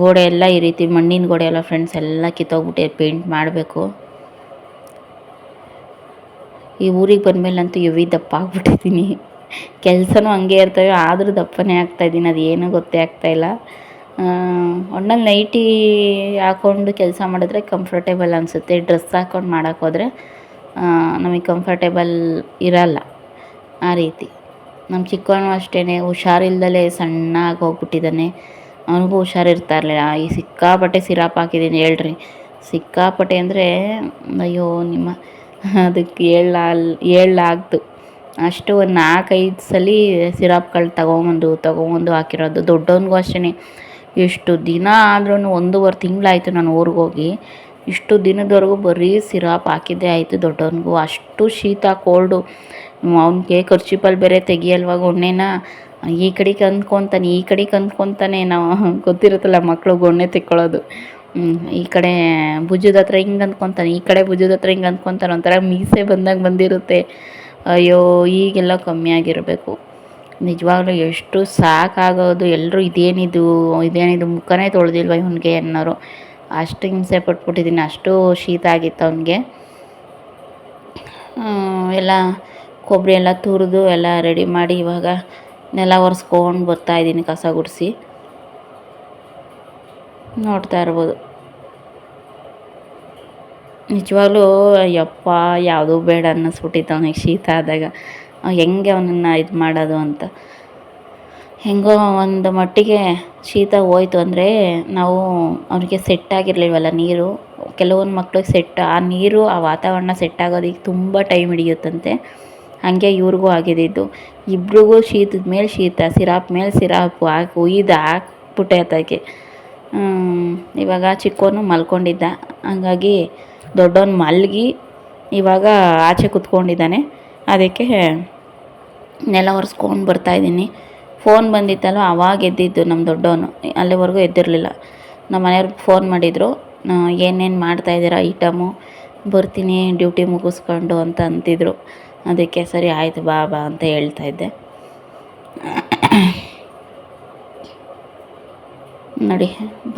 ಗೋಡೆ ಎಲ್ಲ ಈ ರೀತಿ ಮಣ್ಣಿನ ಗೋಡೆ ಎಲ್ಲ ಫ್ರೆಂಡ್ಸ್ ಎಲ್ಲ ಕಿತ್ತೋಗ್ಬಿಟ್ಟು ಪೇಂಟ್ ಮಾಡಬೇಕು. ಈ ಊರಿಗೆ ಬಂದಮೇಲಂತೂ ಯವಿ ದಪ್ಪ ಆಗ್ಬಿಟ್ಟಿದ್ದೀನಿ. ಕೆಲಸನೂ ಹಂಗೆ ಇರ್ತವೆ, ಆದರೂ ದಪ್ಪನೇ ಆಗ್ತಾಯಿದ್ದೀನಿ ಅದು ಏನೂ ಗೊತ್ತೇ ಆಗ್ತಾಯಿಲ್ಲ ಒಟ್ನಲ್ಲಿ ನೈಟಿ ಹಾಕ್ಕೊಂಡು ಕೆಲಸ ಮಾಡಿದ್ರೆ ಕಂಫರ್ಟೇಬಲ್ ಅನಿಸುತ್ತೆ. ಡ್ರೆಸ್ ಹಾಕ್ಕೊಂಡು ಮಾಡೋಕ್ಕೋದ್ರೆ ನಮಗೆ ಕಂಫರ್ಟೇಬಲ್ ಇರಲ್ಲ. ಆ ರೀತಿ. ನಮ್ಮ ಚಿಕ್ಕವನು ಅಷ್ಟೇ ಹುಷಾರಿಲ್ದಲೇ ಸಣ್ಣ ಹೋಗ್ಬಿಟ್ಟಿದ್ದಾನೆ. ಅವನಿಗೂ ಹುಷಾರಿರ್ತಾ ಇರಲಿಲ್ಲ. ಈ ಸಿಕ್ಕಾಪಟ್ಟೆ ಸಿರಾಪ್ ಹಾಕಿದ್ದೀನಿ, ಹೇಳ್ರಿ. ಸಿಕ್ಕಾಪಟ್ಟೆ ಅಂದರೆ, ಅಯ್ಯೋ, ನಿಮ್ಮ, ಅದಕ್ಕೆ ಹೇಳ ಹೇಳಲಾಗ್ದು ಅಷ್ಟು ಒಂದು ನಾಲ್ಕೈದು ಸಲ ಸಿರಪ್ಗಳು ತಗೊಂಬಂದು ತಗೊಂಬಂದು ಹಾಕಿರೋದು. ದೊಡ್ಡವನಿಗೂ ಅಷ್ಟೇ ಇಷ್ಟು ದಿನ ಆದ್ರೂ ಒಂದೂವರೆ ತಿಂಗಳಾಯಿತು ನಾನು ಊರಿಗೆ ಹೋಗಿ. ಇಷ್ಟು ದಿನದವರೆಗೂ ಬರೀ ಸಿರಪ್ ಹಾಕಿದ್ದೇ ಆಯಿತು ದೊಡ್ಡವನಿಗೂ. ಅಷ್ಟು ಶೀತ, ಕೋಲ್ಡು. ಅವನಿಗೆ ಖರ್ಚಿಪಲ್ಲಿ ಬೇರೆ ತೆಗಿಯಲ್ವಾಗ ಗೊಣ್ಣೆನ? ಈ ಕಡೆಗೆ ಅಂದ್ಕೊತಾನೆ ಈ ಕಡೆಗೆ ಅಂದ್ಕೊತಾನೆ ನಾವು ಗೊತ್ತಿರುತ್ತಲ್ಲ ಮಕ್ಕಳು ಗೊಣ್ಣೆ ತಿಕ್ಕೊಳ್ಳೋದು ಈ ಕಡೆ ಭುಜದ ಹತ್ರ ಹಿಂಗೆ ಅಂದ್ಕೊತಾನೆ, ಈ ಕಡೆ ಭುಜದ ಹತ್ರ ಹಿಂಗೆ ಅಂದ್ಕೊತಾನೆ. ಒಂಥರ ಮೀಸೆ ಬಂದಾಗ ಬಂದಿರುತ್ತೆ. ಅಯ್ಯೋ, ಈಗೆಲ್ಲ ಕಮ್ಮಿ ಆಗಿರಬೇಕು. ನಿಜವಾಗ್ಲೂ ಎಷ್ಟು ಸಾಕಾಗೋದು ಎಲ್ಲರೂ ಇದೇನಿದು ಇದೇನಿದು ಮುಖನೇ ತೊಳೆದಿಲ್ವ ಇವನಿಗೆ ಅನ್ನೋರು. ಅಷ್ಟು ಹಿಂಸೆ ಪಟ್ಬಿಟ್ಟಿದ್ದೀನಿ, ಅಷ್ಟು ಶೀತ ಆಗಿತ್ತು ಅವನಿಗೆ. ಎಲ್ಲ ಕೊಬ್ಬರಿ ಎಲ್ಲ ತುರಿದು ಎಲ್ಲ ರೆಡಿ ಮಾಡಿ ಇವಾಗ ನೆಲ ಒರೆಸ್ಕೊಂಡು ಬರ್ತಾಯಿದ್ದೀನಿ ಕಸ ಗುಡಿಸಿ. ನೋಡ್ತಾ ಇರ್ಬೋದು. ನಿಜವಾಗ್ಲೂ, ಅಯ್ಯಪ್ಪ, ಯಾವುದೂ ಬೇಡ ಅನ್ನಿಸ್ಬಿಟ್ಟಿತ್ತು ಅವನಿಗೆ ಶೀತ ಆದಾಗ. ಹೆಂಗೆ ಅವನನ್ನು ಇದು ಮಾಡೋದು ಅಂತ. ಹೆಂಗೋ ಒಂದು ಮಟ್ಟಿಗೆ ಶೀತ ಹೋಯ್ತು ಅಂದರೆ ನಾವು ಅವನಿಗೆ ಸೆಟ್ ಆಗಿರಲಿಲ್ವಲ್ಲ ನೀರು. ಕೆಲವೊಂದು ಮಕ್ಳಿಗೆ ಸೆಟ್ ಆ ನೀರು, ಆ ವಾತಾವರಣ ಸೆಟ್ ಆಗೋದಕ್ಕೆ ತುಂಬ ಟೈಮ್ ಹಿಡಿಯುತ್ತಂತೆ. ಹಾಗೆ ಇವ್ರಿಗೂ ಆಗಿದ್ದಿದ್ದು ಇಬ್ರಿಗೂ ಶೀತದ ಮೇಲೆ ಶೀತ, ಸಿರಾಪ್ ಮೇಲೆ ಸಿರಾಪು ಹಾಕಿ ಉಯ್ದು ಹಾಕ್ಬಿಟ್ಟೆ ಅದಕ್ಕೆ ಇವಾಗ ಚಿಕ್ಕೋನು ಮಲ್ಕೊಂಡಿದ್ದ. ಹಂಗಾಗಿ ದೊಡ್ಡವನು ಮಲಗಿ ಇವಾಗ ಆಚೆ ಕೂತ್ಕೊಂಡಿದ್ದಾನೆ. ಅದಕ್ಕೆ ನೆಲ ಒರೆಸ್ಕೊಂಡು ಬರ್ತಾಯಿದ್ದೀನಿ ಫೋನ್ ಬಂದಿತ್ತಲ್ವ, ಅವಾಗ ಎದ್ದಿದ್ದು ನಮ್ಮ ದೊಡ್ಡವನು. ಅಲ್ಲಿವರೆಗೂ ಎದ್ದಿರಲಿಲ್ಲ. ನಮ್ಮ ಮನೆಯವ್ರಿಗೆ ಫೋನ್ ಮಾಡಿದರು ಏನೇನು ಮಾಡ್ತಾಯಿದ್ದೀರಾ ಐಟಮು? ಬರ್ತೀನಿ, ಡ್ಯೂಟಿ ಮುಗಿಸ್ಕೊಂಡು ಅಂತ ಅಂತಿದ್ರು. ಅದಕ್ಕೆ, ಸರಿ, ಆಯಿತು, ಬಾ ಬಾ, ಅಂತ ಹೇಳ್ತಾಯಿದ್ದೆ ನೋಡಿ,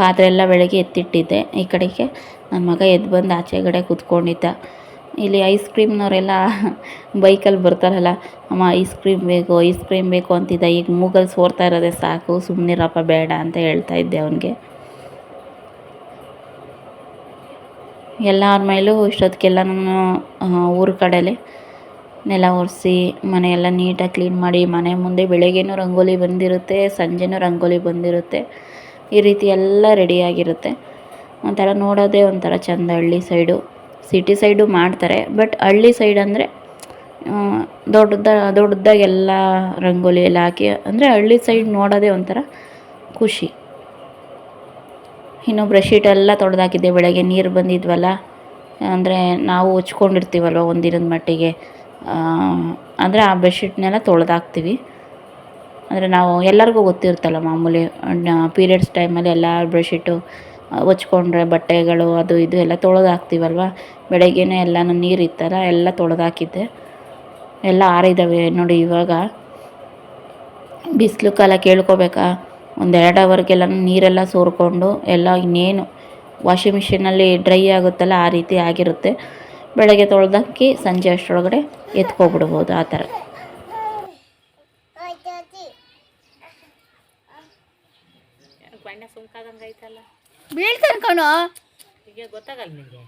ಪಾತ್ರೆ ಎಲ್ಲ ಬೆಳಗ್ಗೆ ಎತ್ತಿಟ್ಟಿದ್ದೆ ಈ ಕಡೆಗೆ. ನನ್ನ ಮಗ ಎದ್ದು ಬಂದು ಆಚೆಗಡೆ ಕೂತ್ಕೊಂಡಿದ್ದ. ಇಲ್ಲಿ ಐಸ್ ಕ್ರೀಮ್ನವರೆಲ್ಲ ಬೈಕಲ್ಲಿ ಬರ್ತಾರಲ್ಲ, ಅಮ್ಮ ಐಸ್ ಕ್ರೀಮ್ ಬೇಕು ಐಸ್ ಕ್ರೀಮ್ ಬೇಕು ಅಂತಿದ್ದ. ಈಗ ಮೂಗಲ್ಲಿ ಸೋರ್ತಾ ಇರೋದೇ ಸಾಕು ಸುಮ್ಮನಿರಪ್ಪ ಬೇಡ ಅಂತ ಹೇಳ್ತಾ ಇದ್ದೆ ಅವನಿಗೆ. ಅವ್ರ ಮೇಲೂ ಇಷ್ಟೊತ್ತಿಗೆಲ್ಲ ನಾನು ಊರ ಕಡೆಯಲ್ಲಿ ನೆಲ ಒರೆಸಿ, ಮನೆಯೆಲ್ಲ ನೀಟಾಗಿ ಕ್ಲೀನ್ ಮಾಡಿ, ಮನೆ ಮುಂದೆ ಬೆಳಗ್ಗೆನೂ ರಂಗೋಲಿ ಬಂದಿರುತ್ತೆ, ಸಂಜೆನೂ ರಂಗೋಲಿ ಬಂದಿರುತ್ತೆ. ಈ ರೀತಿ ಎಲ್ಲ ರೆಡಿಯಾಗಿರುತ್ತೆ ಒಂಥರ ನೋಡೋದೇ ಒಂಥರ ಚೆಂದ ಹಳ್ಳಿ ಸೈಡು. ಸಿಟಿ ಸೈಡು ಮಾಡ್ತಾರೆ, ಬಟ್ ಹಳ್ಳಿ ಸೈಡ್ ಅಂದರೆ ದೊಡ್ಡದ ದೊಡ್ಡದಾಗೆಲ್ಲ ರಂಗೋಲಿ ಎಲ್ಲ ಹಾಕಿ, ಅಂದರೆ ಹಳ್ಳಿ ಸೈಡ್ ನೋಡೋದೇ ಒಂಥರ ಖುಷಿ. ಇನ್ನು ಬ್ರೆಶೀಟ್ ಎಲ್ಲ ತೊಡೆದಾಕಿದ್ದೆ, ಬೆಳಗ್ಗೆ ನೀರು ಬಂದಿದ್ವಲ್ಲ, ಅಂದರೆ ನಾವು ಹೊಚ್ಕೊಂಡಿರ್ತೀವಲ್ವ ಒಂದಿನದ ಮಟ್ಟಿಗೆ ಅಂದರೆ ಆ ಬೆಡ್ಶೀಟ್ನೆಲ್ಲ ತೊಳೆದಾಕ್ತೀವಿ. ಅಂದರೆ ನಾವು ಎಲ್ಲರಿಗೂ ಗೊತ್ತಿರುತ್ತಲ್ಲ ಮಾಮೂಲಿ ಪೀರಿಯಡ್ಸ್ ಟೈಮಲ್ಲಿ ಎಲ್ಲ ಬೆಡ್ಶೀಟು ಹೊಚ್ಕೊಂಡ್ರೆ ಬಟ್ಟೆಗಳು ಅದು ಇದು ಎಲ್ಲ ತೊಳೆದು ಹಾಕ್ತೀವಲ್ವ ಬೆಳಗ್ಗೆನೇ ಎಲ್ಲನೂ ನೀರು ಇತ್ತಲ್ಲ ಎಲ್ಲ ತೊಳೆದು ಹಾಕಿದ್ದೆ ಎಲ್ಲ ಆರಿದ್ದಾವೆ ನೋಡಿ ಇವಾಗ. ಬಿಸಿಲು ಕಾಲ ಕೇಳ್ಕೊಬೇಕಾ? ಒಂದು ಎರಡು ಅವರ್ಗೆಲ್ಲ ನೀರೆಲ್ಲ ಸೋರ್ಕೊಂಡು ಎಲ್ಲ ಇನ್ನೇನು ವಾಷಿಂಗ್ ಮಿಷಿನಲ್ಲಿ ಡ್ರೈ ಆಗುತ್ತಲ್ಲ ಆ ರೀತಿ ಆಗಿರುತ್ತೆ. ಬೆಳಗ್ಗೆ ತೊಳೆದಾಕಿ ಸಂಜೆ ಅಷ್ಟರೊಳಗಡೆ ಎತ್ಕೊಬಿಡ್ಬೋದು ಆ ಥರ. ಬೀಳ್ತಾನೆ ಕಣೋ. ಈಗ ಗೊತ್ತಾಗಲ್ಲ ನಿಮಗೆ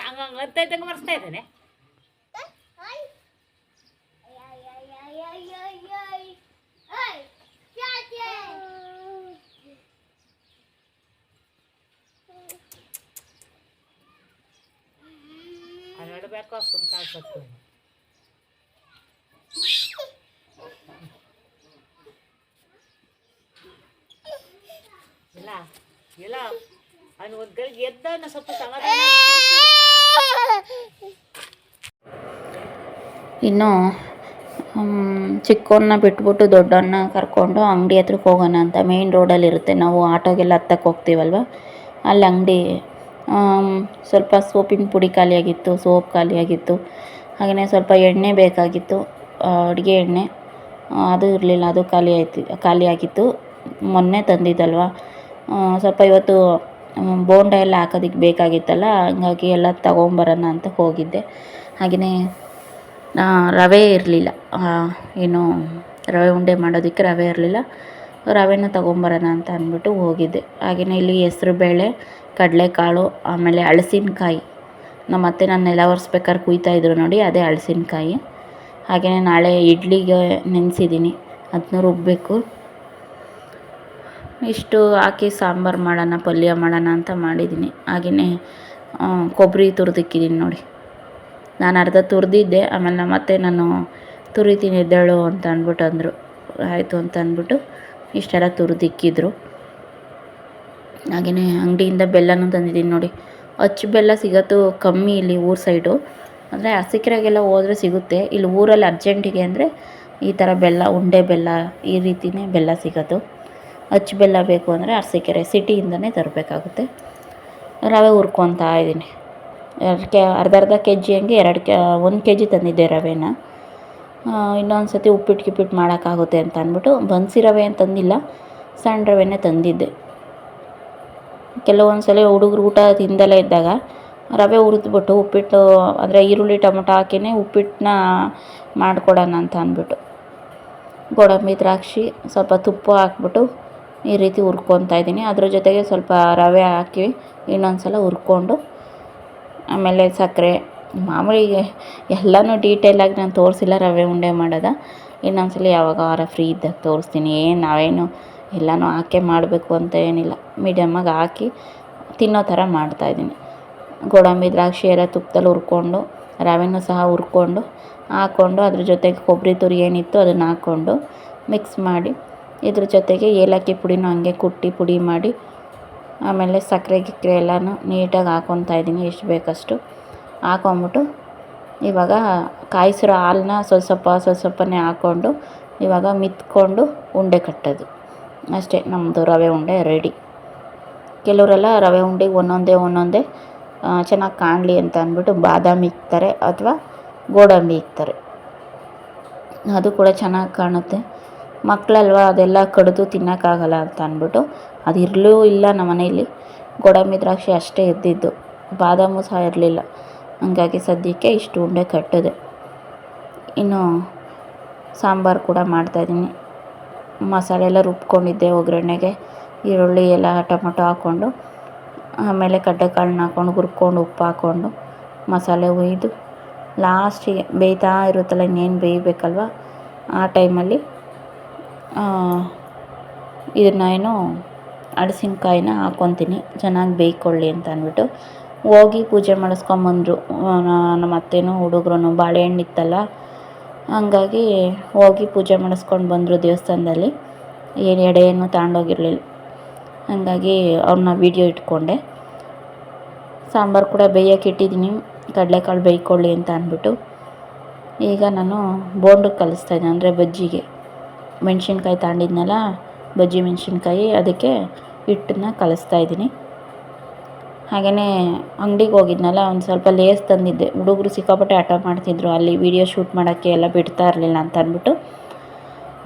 ಹಂಗೆ ಹಂಗೆ ಅಂತ ಇದ್ದಂಗೆ ಮರೆಸ್ತಾ ಇದ್ದಾನೆ. ನೋಡಬೇಕು ಸುಮ್ಕಾಗ್ಬೇಕು ಇಲ್ಲ ಇಲ್ಲ. ಅವನು ಒಂದು ಗಳಿಗೆ ಎದ್ದ ಸ್ವಲ್ಪ ಸಮಾಧಾನ ಇನ್ನು ಚಿಕ್ಕವನ್ನ ಬಿಟ್ಬಿಟ್ಟು ದೊಡ್ಡವನ್ನ ಕರ್ಕೊಂಡು ಅಂಗಡಿ ಹತ್ರಕ್ಕೆ ಹೋಗೋಣ ಅಂತ ಮೇಯ್ನ್ ರೋಡಲ್ಲಿರುತ್ತೆ ನಾವು ಆಟೋಗೆಲ್ಲ ಹತ್ತಕ್ಕೆ ಹೋಗ್ತೀವಲ್ವ? ಅಲ್ಲಿ ಅಂಗಡಿ ಸ್ವಲ್ಪ ಸೋಪಿನ ಪುಡಿ ಖಾಲಿಯಾಗಿತ್ತು ಸೋಪ್ ಖಾಲಿಯಾಗಿತ್ತು. ಹಾಗೆಯೇ ಸ್ವಲ್ಪ ಎಣ್ಣೆ ಬೇಕಾಗಿತ್ತು ಅಡುಗೆ ಎಣ್ಣೆ. ಅದು ಇರಲಿಲ್ಲ ಅದು ಖಾಲಿ ಆಯ್ತು ಖಾಲಿಯಾಗಿತ್ತು. ಮೊನ್ನೆ ತಂದಿದ್ದಲ್ವ? ಸ್ವಲ್ಪ ಇವತ್ತು ಬೋಂಡ ಎಲ್ಲ ಹಾಕೋದಕ್ಕೆ ಬೇಕಾಗಿತ್ತಲ್ಲ, ಹಂಗಾಗಿ ಎಲ್ಲ ತಗೊಂಬರೋಣ ಅಂತ ಹೋಗಿದ್ದೆ. ಹಾಗೆಯೇ ರವೆ ಇರಲಿಲ್ಲ. ಏನು, ರವೆ ಉಂಡೆ ಮಾಡೋದಕ್ಕೆ ರವೆ ಇರಲಿಲ್ಲ. ರವೆನ ತೊಗೊಂಬರೋಣ ಅಂತ ಅಂದ್ಬಿಟ್ಟು ಹೋಗಿದ್ದೆ. ಹಾಗೆಯೇ ಇಲ್ಲಿ ಹೆಸ್ರುಬೇಳೆ ಕಡಲೆಕಾಳು, ಆಮೇಲೆ ಹಳಸಿನಕಾಯಿ. ನಮ್ಮ ಅತ್ತೆ ನಾನು ನೆಲ ಒರೆಸ್ಬೇಕಾದ್ರೆ ಕುಯ್ತಾಯಿದ್ರು ನೋಡಿ, ಅದೇ ಹಳಸಿನಕಾಯಿ. ಹಾಗೆಯೇ ನಾಳೆ ಇಡ್ಲಿಗೆ ನೆನೆಸಿದ್ದೀನಿ. ಅದನ್ನೂ ರುಬ್ಬಬೇಕು ಇಷ್ಟು ಹಾಕಿ ಸಾಂಬಾರು ಮಾಡೋಣ, ಪಲ್ಯ ಮಾಡೋಣ ಅಂತ ಮಾಡಿದ್ದೀನಿ. ಹಾಗೆಯೇ ಕೊಬ್ಬರಿ ತುರಿದಿಕ್ಕಿದ್ದೀನಿ ನೋಡಿ. ನಾನು ಅರ್ಧ ತುರಿದಿದ್ದೆ, ಆಮೇಲೆ ಮತ್ತೆ ನಾನು ತುರಿತೀನಿ, ಎದ್ದೇಳು ಅಂತ ಅಂದ್ಬಿಟ್ಟು ಅಂದರು ಆಯಿತು ಅಂತ ಅಂದ್ಬಿಟ್ಟು ಇಷ್ಟೆಲ್ಲ ತುರಿದಿಕ್ಕಿದ್ರು. ಹಾಗೆಯೇ ಅಂಗಡಿಯಿಂದ ಬೆಲ್ಲನೂ ತಂದಿದ್ದೀನಿ ನೋಡಿ. ಅಚ್ಚು ಬೆಲ್ಲ ಸಿಗೋದು ಕಮ್ಮಿ ಇಲ್ಲಿ ಊರ ಸೈಡು. ಅಂದರೆ ಹಸಿಕರಾಗೆಲ್ಲ ಹೋದರೆ ಸಿಗುತ್ತೆ. ಇಲ್ಲಿ ಊರಲ್ಲಿ ಅರ್ಜೆಂಟಿಗೆ ಅಂದರೆ ಈ ಥರ ಬೆಲ್ಲ, ಉಂಡೆ ಬೆಲ್ಲ ಈ ರೀತಿಯೇ ಬೆಲ್ಲ ಸಿಗೋದು. ಅಚ್ಚು ಬೆಲ್ಲ ಬೇಕು ಅಂದರೆ ಅರಸೀಕೆರೆ ಸಿಟಿಯಿಂದನೇ ತರಬೇಕಾಗುತ್ತೆ. ರವೆ ಹುರ್ಕೊತಾ ಇದ್ದೀನಿ. ಎರಡು ಕೆ ಅರ್ಧ ಅರ್ಧ ಕೆ ಜಿ ಹಂಗೆ ಎರಡು ಕೆ, ಒಂದು ಕೆ ಜಿ ತಂದಿದ್ದೆ ರವೆನ. ಇನ್ನೊಂದು ಸತಿ ಉಪ್ಪಿಟ್ಟು ಗಿಪ್ಪಿಟ್ಟು ಮಾಡೋಕ್ಕಾಗುತ್ತೆ ಅಂತ ಅಂದ್ಬಿಟ್ಟು ಬನ್ಸಿ ರವೆ ಏನು ತಂದಿಲ್ಲ, ಸಣ್ಣ ರವೆನೇ ತಂದಿದ್ದೆ. ಕೆಲವೊಂದು ಸಲ ಹುಡುಗರು ಊಟ ತಿಂದಲೇ ಇದ್ದಾಗ ರವೆ ಹುರಿದ್ಬಿಟ್ಟು ಉಪ್ಪಿಟ್ಟು, ಅಂದರೆ ಈರುಳ್ಳಿ ಟೊಮೊಟೊ ಹಾಕಿನೇ ಉಪ್ಪಿಟ್ಟನ್ನ ಮಾಡಿಕೊಡೋಣ ಅಂತ ಅಂದ್ಬಿಟ್ಟು. ಗೋಡಂಬಿ ದ್ರಾಕ್ಷಿ, ಸ್ವಲ್ಪ ತುಪ್ಪ ಹಾಕ್ಬಿಟ್ಟು ಈ ರೀತಿ ಹುರ್ಕೊತಾ ಇದ್ದೀನಿ. ಅದ್ರ ಜೊತೆಗೆ ಸ್ವಲ್ಪ ರವೆ ಹಾಕಿ ಇನ್ನೊಂದು ಸಲ ಹುರ್ಕೊಂಡು, ಆಮೇಲೆ ಸಕ್ಕರೆ. ಮಾಮೂಲಿ ಎಲ್ಲನೂ ಡೀಟೇಲಾಗಿ ನಾನು ತೋರಿಸಿಲ್ಲ ರವೆ ಉಂಡೆ ಮಾಡೋದು. ಇನ್ನೊಂದು ಸಲ ಯಾವಾಗ ವಾರ ಫ್ರೀ ಇದ್ದಾಗ ತೋರಿಸ್ತೀನಿ. ಏನು ನಾವೇನು ಎಲ್ಲನೂ ಹಾಕೇ ಮಾಡಬೇಕು ಅಂತ ಏನಿಲ್ಲ. ಮೀಡಿಯಮ್ಮಾಗಿ ಹಾಕಿ ತಿನ್ನೋ ಥರ ಮಾಡ್ತಾಯಿದ್ದೀನಿ ಗೋಡಂಬಿ, ದ್ರಾಕ್ಷಿ ಎಲ್ಲ ತುಪ್ಪದಲ್ಲಿ ಹುರ್ಕೊಂಡು, ರವೆನೂ ಸಹ ಹುರ್ಕೊಂಡು ಹಾಕ್ಕೊಂಡು ಅದ್ರ ಜೊತೆಗೆ ಕೊಬ್ಬರಿ ತುರಿ ಏನಿತ್ತು ಅದನ್ನು ಹಾಕ್ಕೊಂಡು ಮಿಕ್ಸ್ ಮಾಡಿ ಇದ್ರ ಜೊತೆಗೆ ಏಲಕ್ಕಿ ಪುಡಿನೂ ಹಂಗೆ ಕುಟ್ಟಿ ಪುಡಿ ಮಾಡಿ, ಆಮೇಲೆ ಸಕ್ಕರೆ ಗಿಕ್ಕರೆ ಎಲ್ಲನೂ ನೀಟಾಗಿ ಹಾಕ್ಕೊತಾ ಇದ್ದೀನಿ ಎಷ್ಟು ಬೇಕಷ್ಟು. ಹಾಕೊಂಬಿಟ್ಟು ಇವಾಗ ಕಾಯಿಸಿರೋ ಹಾಲನ್ನ ಸ್ವಲ್ಪ ಸ್ವಲ್ಪ ಸ್ವಲ್ಪ ಸ್ವಲ್ಪನೇ ಹಾಕ್ಕೊಂಡು ಇವಾಗ ಮಿತ್ಕೊಂಡು ಉಂಡೆ ಕಟ್ಟೋದು. ಅಷ್ಟೇ, ನಮ್ಮದು ರವೆ ಉಂಡೆ ರೆಡಿ. ಕೆಲವರೆಲ್ಲ ರವೆ ಉಂಡೆಗೆ ಒಂದೊಂದೇ ಒಂದೊಂದೇ ಚೆನ್ನಾಗಿ ಕಾಣಲಿ ಅಂತ ಅಂದ್ಬಿಟ್ಟು ಬಾದಾಮಿ ಇಕ್ತಾರೆ ಅಥವಾ ಗೋಡಂಬಿ ಇಕ್ತಾರೆ. ಅದು ಕೂಡ ಚೆನ್ನಾಗಿ ಕಾಣುತ್ತೆ. ಮಕ್ಕಳಲ್ವ ಅದೆಲ್ಲ ಕಡಿದು ತಿನ್ನೋಕ್ಕಾಗಲ್ಲ ಅಂತ ಅಂದ್ಬಿಟ್ಟು ಅದು ಇರಲೂ ಇಲ್ಲ ನಮ್ಮ ಮನೇಲಿ ಗೋಡಂಬಿ ದ್ರಾಕ್ಷಿ ಅಷ್ಟೇ ಇದ್ದಿದ್ದು ಬಾದಾಮು ಸಹ ಇರಲಿಲ್ಲ. ಹಂಗಾಗಿ ಸದ್ಯಕ್ಕೆ ಇಷ್ಟು ಉಂಡೆ ಕಟ್ಟಿದೆ. ಇನ್ನು ಸಾಂಬಾರು ಕೂಡ ಮಾಡ್ತಾಯಿದ್ದೀನಿ ಮಸಾಲೆ ಎಲ್ಲ ರುಬ್ಕೊಂಡಿದ್ದೆ ಒಗ್ಗರಣೆಗೆ. ಈರುಳ್ಳಿ ಎಲ್ಲ ಟೊಮೊಟೊ ಹಾಕ್ಕೊಂಡು, ಆಮೇಲೆ ಕಡಲೆಕಾಳನ್ನ ಹಾಕ್ಕೊಂಡು, ಹುರ್ಕೊಂಡು, ಉಪ್ಪು ಹಾಕ್ಕೊಂಡು ಮಸಾಲೆ ಹುಯ್ದು ಲಾಸ್ಟಿಗೆ ಬೇಯ್ತಾ ಇರುತ್ತಲ್ಲ ಇನ್ನೇನು ಬೇಯಬೇಕಲ್ವ? ಆ ಟೈಮಲ್ಲಿ ಇದನ್ನ ಏನು ಹಡ್ಸಿನ್ಕಾಯಿನ ಹಾಕ್ಕೊತೀನಿ ಚೆನ್ನಾಗಿ ಬೇಯ್ಕೊಳ್ಳಿ ಅಂತ ಅಂದ್ಬಿಟ್ಟು ಹೋಗಿ ಪೂಜೆ ಮಾಡಿಸ್ಕೊಂಬಂದ್ರು. ನಮ್ಮ ಅತ್ತೆನೂ ಹುಡುಗ್ರು ಬಾಳೆಹಣ್ಣು ಇತ್ತಲ್ಲ ಹಂಗಾಗಿ ಹೋಗಿ ಪೂಜೆ ಮಾಡಿಸ್ಕೊಂಡು ಬಂದರು ದೇವಸ್ಥಾನದಲ್ಲಿ. ಏನು ಎಡೆ ಏನು ತಗೊಂಡೋಗಿರಲಿಲ್ಲ ಹಾಗಾಗಿ ಅವ್ರನ್ನ ವೀಡಿಯೋ ಇಟ್ಕೊಂಡೆ. ಸಾಂಬಾರು ಕೂಡ ಬೇಯಕ್ಕೆ ಇಟ್ಟಿದ್ದೀನಿ. ಕಡಲೆಕಾಳು ಬೇಯ್ಕೊಳ್ಳಿ ಅಂತ ಅಂದ್ಬಿಟ್ಟು ಈಗ ನಾನು ಬೋಂಡಕ್ಕೆ ಇದ್ದೆ, ಅಂದರೆ ಬಜ್ಜಿಗೆ. ಮೆಣಸಿನ್ಕಾಯಿ ತಗೊಂಡಿದ್ನಲ್ಲ ಬಜ್ಜಿ ಮೆಣಸಿನ್ಕಾಯಿ, ಅದಕ್ಕೆ ಹಿಟ್ಟನ್ನ ಕಲಿಸ್ತಾಯಿದ್ದೀನಿ ಹಾಗೆಯೇ ಅಂಗಡಿಗೆ ಹೋಗಿದ್ನಲ್ಲ, ಒಂದು ಸ್ವಲ್ಪ ಲೇಸ್ ತಂದಿದ್ದೆ. ಹುಡುಗರು ಸಿಕ್ಕಾಪಟ್ಟೆ ಆಟ ಮಾಡ್ತಿದ್ರು, ಅಲ್ಲಿ ವೀಡಿಯೋ ಶೂಟ್ ಮಾಡೋಕ್ಕೆ ಎಲ್ಲ ಬಿಡ್ತಾ ಇರಲಿಲ್ಲ ಅಂತ ಅಂದ್ಬಿಟ್ಟು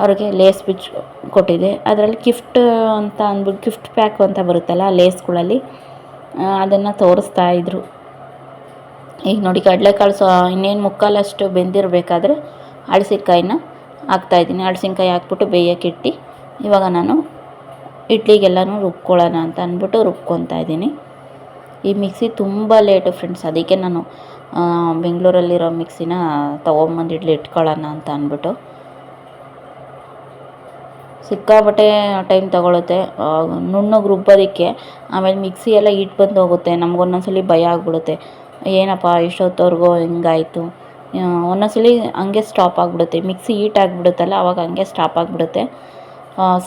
ಅವ್ರಿಗೆ ಲೇಸ್ ಬಿಚ್ ಕೊಟ್ಟಿದ್ದೆ. ಅದರಲ್ಲಿ ಗಿಫ್ಟ್ ಅಂತ ಅಂದ್ಬಿಟ್ಟು ಗಿಫ್ಟ್ ಪ್ಯಾಕ್ ಅಂತ ಬರುತ್ತಲ್ಲ ಲೇಸ್ಗಳಲ್ಲಿ ಅದನ್ನು ತೋರಿಸ್ತಾ ಇದ್ರು. ಈಗ ನೋಡಿ, ಕಡಲೆಕಾಳು ಸೊ ಇನ್ನೇನು ಮುಕ್ಕಾಲಷ್ಟು ಬೆಂದಿರಬೇಕಾದ್ರೆ, ಹಳಸಿಕಾಯಿನ ಹಾಕ್ತಾಯಿದ್ದೀನಿ ಹಳಸಿನ್ಕಾಯಿ ಹಾಕ್ಬಿಟ್ಟು ಬೇಯೋಕ್ಕಿಟ್ಟು ಇವಾಗ ನಾನು ಇಡ್ಲಿಗೆಲ್ಲನೂ ರುಬ್ಕೊಳ್ಳೋಣ ಅಂತ ಅಂದ್ಬಿಟ್ಟು ರುಬ್ಕೊತಾ ಇದ್ದೀನಿ. ಈ ಮಿಕ್ಸಿ ತುಂಬ ಲೇಟು ಫ್ರೆಂಡ್ಸ್. ಅದಕ್ಕೆ ನಾನು ಬೆಂಗಳೂರಲ್ಲಿರೋ ಮಿಕ್ಸಿನ ತೊಗೊಂಬಂದು ಇಡ್ಲಿ ಇಟ್ಕೊಳ್ಳೋಣ ಅಂತ ಅಂದ್ಬಿಟ್ಟು. ಸಿಕ್ಕಾಪಟ್ಟೆ ಟೈಮ್ ತೊಗೊಳುತ್ತೆ. ನುಣ್ಣಗೆ ರುಬ್ಬೋದಕ್ಕೆ. ಆಮೇಲೆ ಮಿಕ್ಸಿ ಎಲ್ಲ ಇಟ್ಟು ಬಂದು ಹೋಗುತ್ತೆ. ನಮ್ಗೆ ಒಂದೊಂದ್ಸಲಿ ಭಯ ಆಗ್ಬಿಡುತ್ತೆ. ಏನಪ್ಪ, ಇಷ್ಟೊತ್ತವರೆಗೂ ಹಿಂಗಾಯ್ತು. ಒಂದೊಂದ್ಸಲಿ ಹಂಗೆ ಸ್ಟಾಪ್ ಆಗಿಬಿಡುತ್ತೆ. ಮಿಕ್ಸಿ ಹೀಟ್ ಆಗಿಬಿಡುತ್ತಲ್ಲ, ಅವಾಗ ಹಂಗೆ ಸ್ಟಾಪ್ ಆಗಿಬಿಡುತ್ತೆ.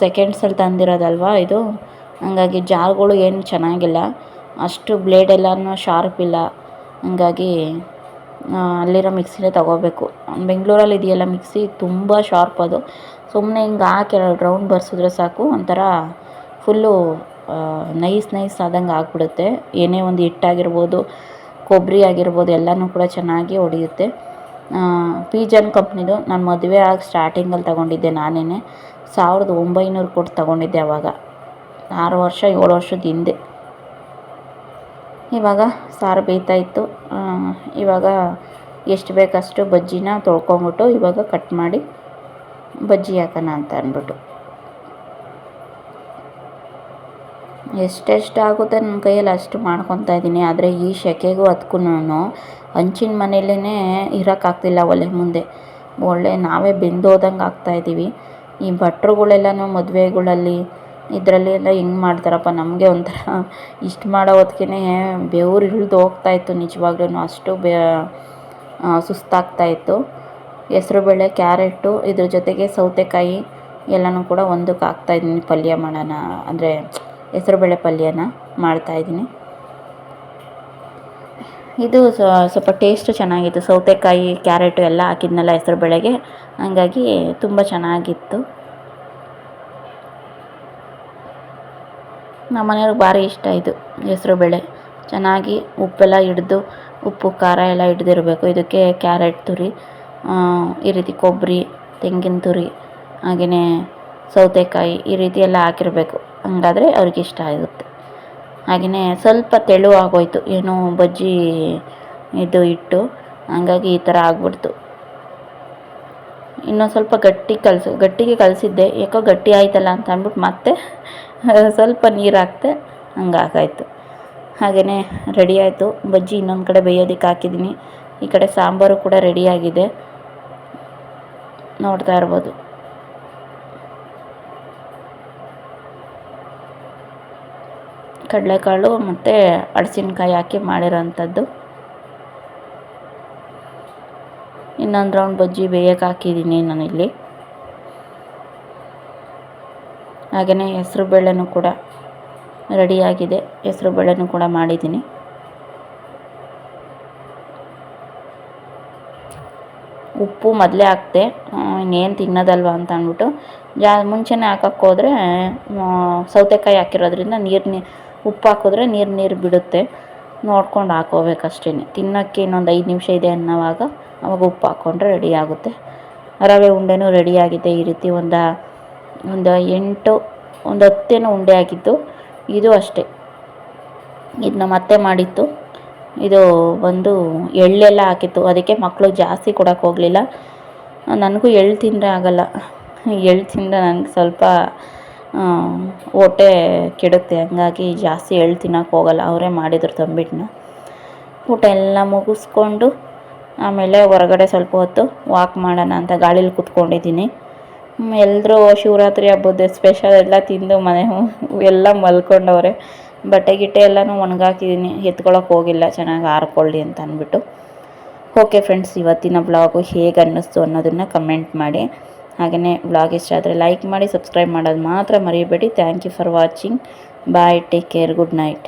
ಸೆಕೆಂಡ್ಸಲ್ಲಿ ತಂದಿರೋದಲ್ವ ಇದು? ಹಂಗಾಗಿ ಜಾರ್ಗಳು ಏನು ಚೆನ್ನಾಗಿಲ್ಲ. ಅಷ್ಟು ಬ್ಲೇಡ್ ಎಲ್ಲನೂ ಶಾರ್ಪ್ ಇಲ್ಲ. ಹಂಗಾಗಿ ಅಲ್ಲಿರೋ ಮಿಕ್ಸಿನೇ ತೊಗೋಬೇಕು. ಬೆಂಗಳೂರಲ್ಲಿ ಇದೆಯಲ್ಲ ಮಿಕ್ಸಿ ತುಂಬ ಶಾರ್ಪ್ ಅದು. ಸುಮ್ಮನೆ ಹಿಂಗೆ ಹಾಕಿ ರೌಂಡ್ ಬರ್ಸಿದ್ರೆ ಸಾಕು. ಒಂಥರ ಫುಲ್ಲು ನೈಸ್ ನೈಸ್ ಆದಂಗೆ ಆಗಿಬಿಡುತ್ತೆ. ಏನೇ ಒಂದು ಹಿಟ್ಟಾಗಿರ್ಬೋದು ಕೊಬ್ಬರಿ ಆಗಿರ್ಬೋದು, ಎಲ್ಲನೂ ಕೂಡ ಚೆನ್ನಾಗಿ ಹೊಡೆಯುತ್ತೆ. ಪೀಜನ್ ಕಂಪ್ನಿದು ನಾನು ಮದುವೆ ಆಗಿ ಸ್ಟಾರ್ಟಿಂಗಲ್ಲಿ ತೊಗೊಂಡಿದ್ದೆ ನಾನೇ ಸಾವಿರದ ಒಂಬೈನೂರು ಕೊಟ್ಟು ತೊಗೊಂಡಿದ್ದೆ ಆವಾಗ ಆರು ವರ್ಷ, ಏಳು ವರ್ಷದ ಹಿಂದೆ. ಇವಾಗ ಸಾರು ಬೇಯ್ತಾಯಿತ್ತು ಇವಾಗ ಎಷ್ಟು ಬೇಕಷ್ಟು ಬಜ್ಜಿನ ತೊಳ್ಕೊಂಬಿಟ್ಟು ಇವಾಗ ಕಟ್ ಮಾಡಿ ಬಜ್ಜಿ ಹಾಕೋಣ ಅಂತ ಅಂದ್ಬಿಟ್ಟು ಎಷ್ಟೆಷ್ಟು ಆಗುತ್ತೆ ನನ್ನ ಕೈಯಲ್ಲಿ ಅಷ್ಟು ಮಾಡ್ಕೊತಾ ಇದ್ದೀನಿ ಆದರೆ ಈ ಸೆಕೆಗೂ ಅದಕ್ಕೂ ಹಂಚಿನ ಮನೇಲೇ ಇರೋಕ್ಕಾಗ್ತಿಲ್ಲ ಒಲೆ ಮುಂದೆ. ಒಳ್ಳೆ ನಾವೇ ಬೆಂದೋದಂಗೆ ಆಗ್ತಾಯಿದ್ದೀವಿ ಈ ಭಟ್ರುಗಳೆಲ್ಲನೂ ಮದುವೆಗಳಲ್ಲಿ ಇದರಲ್ಲಿ ಎಲ್ಲ ಹೆಂಗೆ ಮಾಡ್ತಾರಪ್ಪ ನಮಗೆ ಒಂಥರ ಇಷ್ಟು ಮಾಡೋ ಹೊತ್ತಿಗೆ ಬೆವ್ರು ಇಳಿದು ಹೋಗ್ತಾಯಿತ್ತು ನಿಜವಾಗ್ಲೂ ಅಷ್ಟು ಬೆ ಸುಸ್ತಾಗ್ತಾಯಿತ್ತು ಹೆಸ್ರುಬೇಳೆ ಕ್ಯಾರೆಟು, ಇದ್ರ ಜೊತೆಗೆ ಸೌತೆಕಾಯಿ ಎಲ್ಲನೂ ಕೂಡ ಒಂದಕ್ಕೆ ಹಾಕ್ತಾಯಿದ್ದೀನಿ ಪಲ್ಯ ಮಾಡೋಣ. ಅಂದರೆ ಹೆಸ್ರುಬೇಳೆ ಪಲ್ಯನ ಮಾಡ್ತಾಯಿದ್ದೀನಿ ಇದು ಸ್ವಲ್ಪ ಟೇಸ್ಟು ಚೆನ್ನಾಗಿತ್ತು. ಸೌತೆಕಾಯಿ ಕ್ಯಾರೆಟು ಎಲ್ಲ ಹಾಕಿದ್ನಲ್ಲ ಹೆಸ್ರುಬೇಳೆಗೆ ಹಂಗಾಗಿ ತುಂಬ ಚೆನ್ನಾಗಿತ್ತು. ನಮ್ಮ ಮನೆಯವ್ರಿಗೆ ಭಾರಿ ಇಷ್ಟ ಇದು ಹೆಸರು ಬೇಳೆ. ಚೆನ್ನಾಗಿ ಉಪ್ಪೆಲ್ಲ ಹಿಡ್ದು, ಉಪ್ಪು, ಖಾರ ಎಲ್ಲ ಹಿಡ್ದಿರಬೇಕು. ಇದಕ್ಕೆ ಕ್ಯಾರೆಟ್ ತುರಿ ಈ ರೀತಿ ಕೊಬ್ಬರಿ, ತೆಂಗಿನ ತುರಿ ಹಾಗೆಯೇ ಸೌತೆಕಾಯಿ ಈ ರೀತಿ ಎಲ್ಲ ಹಾಕಿರಬೇಕು. ಹಂಗಾದರೆ ಅವ್ರಿಗೆ ಇಷ್ಟ ಆಗುತ್ತೆ. ಹಾಗೆಯೇ ಸ್ವಲ್ಪ ತೆಳು ಆಗೋಯಿತು. ಏನು ಬಜ್ಜಿ ಇದು ಇಟ್ಟು ಹಂಗಾಗಿ ಈ ಥರ ಆಗ್ಬಿಡ್ತು. ಇನ್ನೊಂದು ಸ್ವಲ್ಪ ಗಟ್ಟಿ ಕಲಸು, ಗಟ್ಟಿಗೆ ಕಲಸಿದ್ದೆ. ಯಾಕೋ ಗಟ್ಟಿ ಆಯ್ತಲ್ಲ ಅಂತ ಅಂದ್ಬಿಟ್ಟು ಮತ್ತೆ ಸ್ವಲ್ಪ ನೀರು ಹಾಕ್ತೆ, ಹಂಗಾಗಾಯಿತು. ಹಾಗೆಯೇ ರೆಡಿ ಆಯಿತು. ಬಜ್ಜಿ ಇನ್ನೊಂದು ಕಡೆ ಬೇಯೋದಕ್ಕೆ ಹಾಕಿದ್ದೀನಿ. ಈ ಕಡೆ ಸಾಂಬಾರು ಕೂಡ ರೆಡಿಯಾಗಿದೆ ನೋಡ್ತಾ ಇರ್ಬೋದು. ಕಡಲೆಕಾಳು ಮತ್ತು ಹಳಸಿನ್ಕಾಯಿ ಹಾಕಿ ಮಾಡಿರೋಂಥದ್ದು. ಇನ್ನೊಂದು ರೌಂಡ್ ಬಜ್ಜಿ ಬೇಯಕ್ಕೆ ಹಾಕಿದ್ದೀನಿ ನಾನಿಲ್ಲಿ. ಹಾಗೆಯೇ ಹೆಸರು ಬೇಳೆನೂ ಕೂಡ ರೆಡಿಯಾಗಿದೆ. ಹೆಸರು ಬೇಳೆನೂ ಕೂಡ ಮಾಡಿದ್ದೀನಿ. ಉಪ್ಪು ಮೊದಲೇ ಹಾಕ್ತೆ ಇನ್ನೇನು ತಿನ್ನೋದಲ್ವ ಅಂತ ಅಂದ್ಬಿಟ್ಟು. ಜಾ, ಮುಂಚೆನೇ ಹೋದರೆ ಸೌತೆಕಾಯಿ ಹಾಕಿರೋದ್ರಿಂದ ನೀರು ಉಪ್ಪು ಹಾಕಿದ್ರೆ ನೀರು ನೀರು ಬಿಡುತ್ತೆ. ನೋಡ್ಕೊಂಡು ಹಾಕೋಬೇಕಷ್ಟೇ. ತಿನ್ನೋಕ್ಕೆ ಇನ್ನೊಂದು ಐದು ನಿಮಿಷ ಇದೆ ಅನ್ನೋವಾಗ ಅವಾಗ ಉಪ್ಪು ಹಾಕ್ಕೊಂಡ್ರೆ ರೆಡಿ ಆಗುತ್ತೆ. ರವೆ ಉಂಡೆನೂ ರೆಡಿಯಾಗಿದೆ ಈ ರೀತಿ ಒಂದು ಒಂದು ಎಂಟು, ಒಂದು ಹತ್ತೇನೋ ಉಂಡೆ ಆಗಿತ್ತು ಇದು ಅಷ್ಟೇ. ಇದು ನಮ್ಮ ಅತ್ತೆ ಮಾಡಿತ್ತು. ಇದು ಬಂದು ಎಳ್ಳೆಲ್ಲ ಹಾಕಿತ್ತು. ಅದಕ್ಕೆ ಮಕ್ಕಳು ಜಾಸ್ತಿ ಕೊಡೋಕೆ ಹೋಗಲಿಲ್ಲ. ನನಗೂ ಎಳ್ಳು ತಿಂದರೆ ಆಗಲ್ಲ. ಎಳ್ಳು ತಿಂದರೆ ನನಗೆ ಸ್ವಲ್ಪ ಹೊಟ್ಟೆ ಕೆಡುತ್ತೆ. ಹಂಗಾಗಿ ಜಾಸ್ತಿ ಎಳ್ಳು ತಿನ್ನೋಕೆ ಹೋಗಲ್ಲ. ಅವರೇ ಮಾಡಿದ್ರು ತಂಬಿಟ್ಟನ್ನ ಊಟ ಎಲ್ಲ ಮುಗಿಸ್ಕೊಂಡು ಆಮೇಲೆ ಹೊರಗಡೆ ಸ್ವಲ್ಪ ಹೊತ್ತು ವಾಕ್ ಮಾಡೋಣ ಅಂತ ಗಾಳೀಲಿ ಕೂತ್ಕೊಂಡಿದ್ದೀನಿ. ಎಲ್ಲರೂ ಶಿವರಾತ್ರಿ ಹಬ್ಬದ ಸ್ಪೆಷಲ್ ಎಲ್ಲ ತಿಂದು ಮನೆ ಎಲ್ಲ ಮಲ್ಕೊಂಡವ್ರೆ. ಬಟ್ಟೆ ಗಿಟ್ಟೆ ಎಲ್ಲನೂ ಒಣಗಾಕಿದ್ದೀನಿ ಎತ್ಕೊಳಕ್ಕೆ ಹೋಗಿಲ್ಲ. ಚೆನ್ನಾಗಿ ಆರ್ಕೊಳ್ಳಿ ಅಂತ ಅಂದ್ಬಿಟ್ಟು. ಓಕೆ ಫ್ರೆಂಡ್ಸ್ ಇವತ್ತಿನ ಬ್ಲಾಗು ಹೇಗೆ ಅನ್ನಿಸ್ತು ಅನ್ನೋದನ್ನು ಕಮೆಂಟ್ ಮಾಡಿ. ಹಾಗೆಯೇ ಬ್ಲಾಗ್ ಇಷ್ಟ ಆದರೆ ಲೈಕ್ ಮಾಡಿ ಸಬ್ಸ್ಕ್ರೈಬ್ ಮಾಡೋದು ಮಾತ್ರ ಮರೆಯಬೇಡಿ thank you for watching bye take care good night